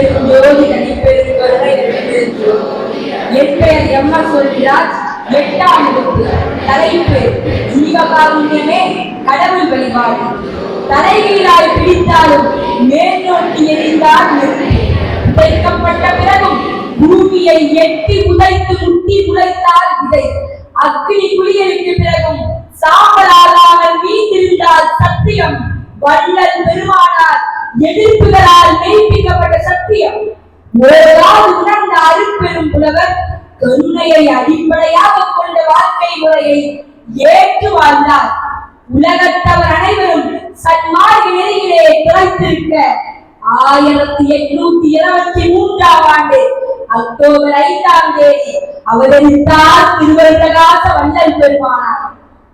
தனிப்பெரும் ஜோதி தனிப்பெரும் கருணை என் பெயர் எம் எஸ் சொல்கிறார் எட்டாம் வகுப்பு. தலைப்பு ஜீவகாருண்யமே கடவுள் வழிபாடு. தலைகீழாய் பிடித்தாலும் மேல் நோக்கி எரிந்தால் நெருப்பு. பிறகும் பூமியை எட்டி உதைத்து முட்டி உழைத்தால் விதை. அக்னி குளியலுக்கு பிறகும் சாம்பலாகாமல் வீழ்ந்திருந்தால் சத்தியம். வள்ளல் பெருமானார் எதிர்ப்புகளால் மெய்ப்பிக்கப்பட்ட சத்தியம் ஓரால் அருட்பெரும் புலவர் கருணையை அடிப்படையாக கொண்ட வாழ்க்கை முறையை ஏற்று வாழ்ந்தார் உலகத்தவர் அனைவரும் சன்மார்க்க நெறியிலே பிறந்திருக்க ஆயிரத்தி எட்நூத்தி இருபத்தி மூன்றாம் ஆண்டு அக்டோபர் ஐந்தாம் தேதி அவதரித்தார் திருவருந்தகாச வல்லல் பெருமானார்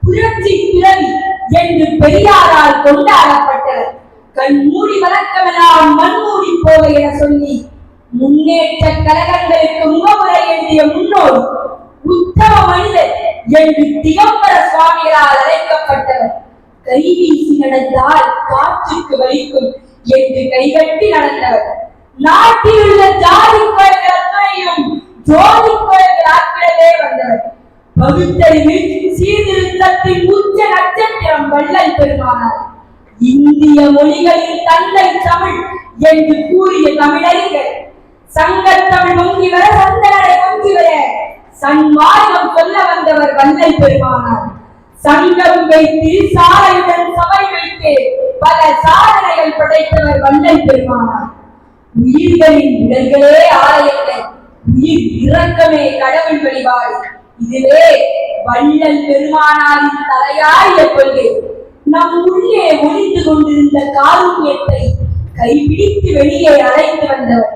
புரட்சி பிறவி என்று பெரியாரால் கொண்டாடப்பட்டவர். கண் மூடி வழக்கமெல்லாம் மண்மூடி போக கழகங்களுக்கு முகமுறை எழுதிய முன்னோர் உத்தம மனிதர் என்று திகம்பர சுவாமிகளால் அழைக்கப்பட்டவர். கைவீசி நடந்தால் காற்றுக்கு வலிக்கும் என்று கைகட்டி நடந்தவர். நாட்டில் உள்ள ஜாதி கோயில்கள் அத்தனையும் ஜோதி கோயில்கள் ஆக்கிடவே வந்தவர். பகுத்தறிவு சீர்திருத்தத்தின் உச்ச நட்சத்திரம் வள்ளல் பெருமானார். இந்திய மொழிகளில் தந்தை தமிழ் என்று கூறிய தமிழறிஞர் சங்கத்தமிழ் பொங்கி வர சந்தனடை பொங்கி வர சன்மார்க்கம் சொல்ல வந்தவர் வள்ளல் பெருமானார். சங்கம் வைத்து சாலையுடன் சபை வைத்து பல சாதனைகள் படைத்தவர் வள்ளல் பெருமானார். உயிர்களின் உடல்களே ஆலயங்கள் உயிர் இறக்கமே கடவுள் வழிபாடு. இதுவே வள்ளல் பெருமானாரின் தலையாய கொள்கை. நம் உள்ளே ஒளிந்து கொண்டிருந்த காருண்யத்தை கைபிடித்து வெளியே அழைத்து வந்தவர்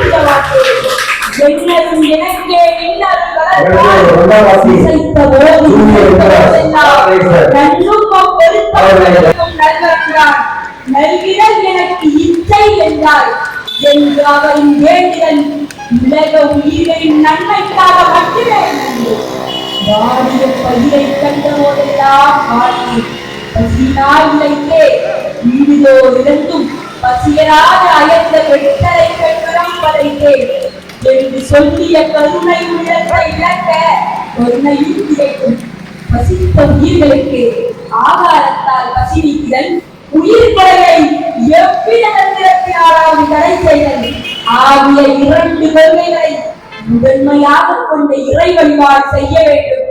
பொறுத்தவர்களுக்கும் நல்வருகிறான் நல்கிடல் எனக்கு இச்சை என்றார் என்று அவரின் வேண்டுதல் உலக உயிர்களின் நன்மைக்காக மட்டுமே. வாடிய பயிரை கண்ட போதெல்லாம் வாடி பசியினால் உழைத்தே வீடுதோ இருந்தும் பசியராத அயர்ந்த வெட்டரை என்று சொல்லிய கருணை உள்ளத்தை இழக்க கருணையும் கிடைக்கும் பசித்த உயிர்களுக்கு ஆகாரத்தால் பசி நீக்குதல் உயிர் கொலையை எவ்வித தந்திரத்தினாலாவது தடை செய்தல் ஆகிய இரண்டு கொள்கைகளை முதன்மையாக கொண்டு இறை வழிபாடு செய்ய வேண்டும்.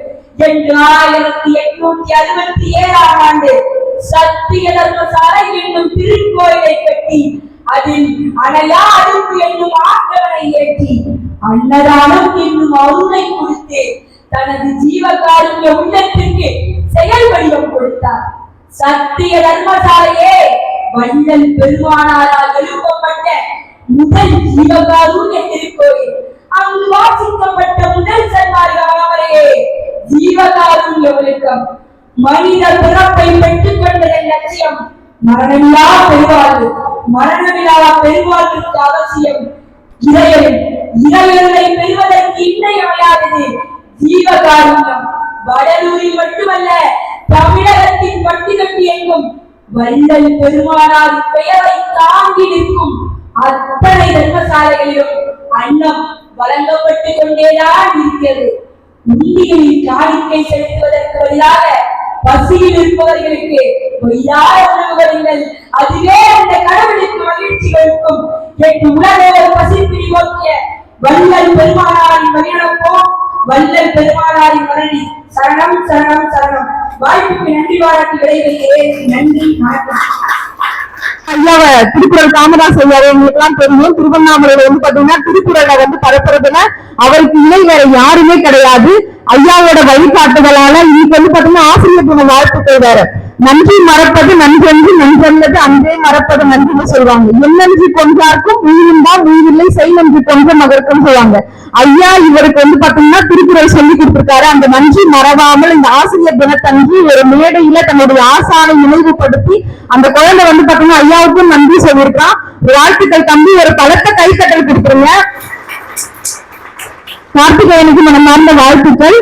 என்று ஆயிரத்தி எட்நூத்தி அறுபத்தி ஏழாம் ஆண்டு சத்திய தர்மசாலை என்னும் திருக்கோயிலை கட்டி அதில் அணையா அடுப்பு என்னும் அன்னதானம் என்னும் அருளை கொடுத்து தனது ஜீவகாருண்ய உள்ளத்திற்கு செயல் வடிவம் கொடுத்தார். சத்திய தர்மசாலையே வள்ளல் பெருமானாரால் எழுப்பப்பட்ட முதல் ஜீவகாருண்ய திருக்கோயில். அங்கு வாசிக்கப்பட்ட முதல் சன்மார்க்க மாமரையே ஜீவகாருண்ய ஒழுக்கம். மனித பிறப்பை பெற்றுக் கொண்டதன் லட்சியம் மரணமில்லா பெருவாழ்வு மரணமில்லா பெருவாழ்வுக்கு அவசியம். இதய இறையனை பெறுவதற்கு இன்றையமையாதது ஜீவகாருண்யம் வடலூரில் மட்டுமல்ல தமிழகத்தின் பட்டி கட்டி எங்கும் வள்ளல் பெருமானார் பெயரை தாங்கி நிற்கும் அத்தனை தர்மசாலைகளிலும் அன்னம் வழங்கப்பட்டு கொண்டேதான் இருக்கிறது. உண்டிகளில் காணிக்கை செலுத்துவதற்கு பதிலாக பசியில் இருப்பவர்களுக்கு பொய்யார உணவுகள் அதுவே அந்த கடவுளுக்கு மகிழ்ச்சி கொடுக்கும். என்று உலகோர் பசி பிரிவோக்கிய வல்லல் பெருமானாரின் வழிநடப்போம் வல்லல் பெருமானாரின் மரணி சரணம் சரணம் சரணம். வாய்ப்புக்கு நன்றி வாழ்த்து விடைபெறுகிறேன். நன்றி வணக்கம். ஐயாவ திருக்குறள் காமராஜ் ஐயாவை உங்களுக்கு எல்லாம் தெரியும். திருவண்ணாமலையில வந்து பாத்தீங்கன்னா திருக்குறளை வந்து பரப்புறதுல அவருக்கு இணை வேற யாருமே கிடையாது. ஐயாவோட வழிகாட்டுதலால இன்னைக்கு வந்து பாத்தீங்கன்னா ஆசிரியர் பொண்ணு வாழ்த்து வேற. நன்றி மறப்பது நன்றென்று நன்றல்லது அன்றே மறப்பது நன்றின்னு சொல்லுவாங்க. எண்ணன்றி கொன்றார்க்கும் தான் உயிரில்லை செய் நன்றி மகருக்கும் சொல்லுவாங்க. ஐயா இவருக்கு வந்து பாத்தீங்கன்னா திருக்குறள் சொல்லி கொடுத்திருக்காரு. அந்த நன்றி மறவாமல் இந்த ஆசிரியர் தினத்தன்று ஒரு மேடையில தன்னுடைய ஆசானை நினைவுபடுத்தி அந்த குழந்தை வந்து பாத்தீங்கன்னா ஐயாவுக்கும் நன்றி சொல்லியிருக்கான் வாழ்த்துக்கள் தம்பி ஒரு பலத்த கைத்தட்டல் கொடுத்துருங்க. கார்த்திகேயனுக்கு மனமார்ந்த வாழ்த்துக்கள்.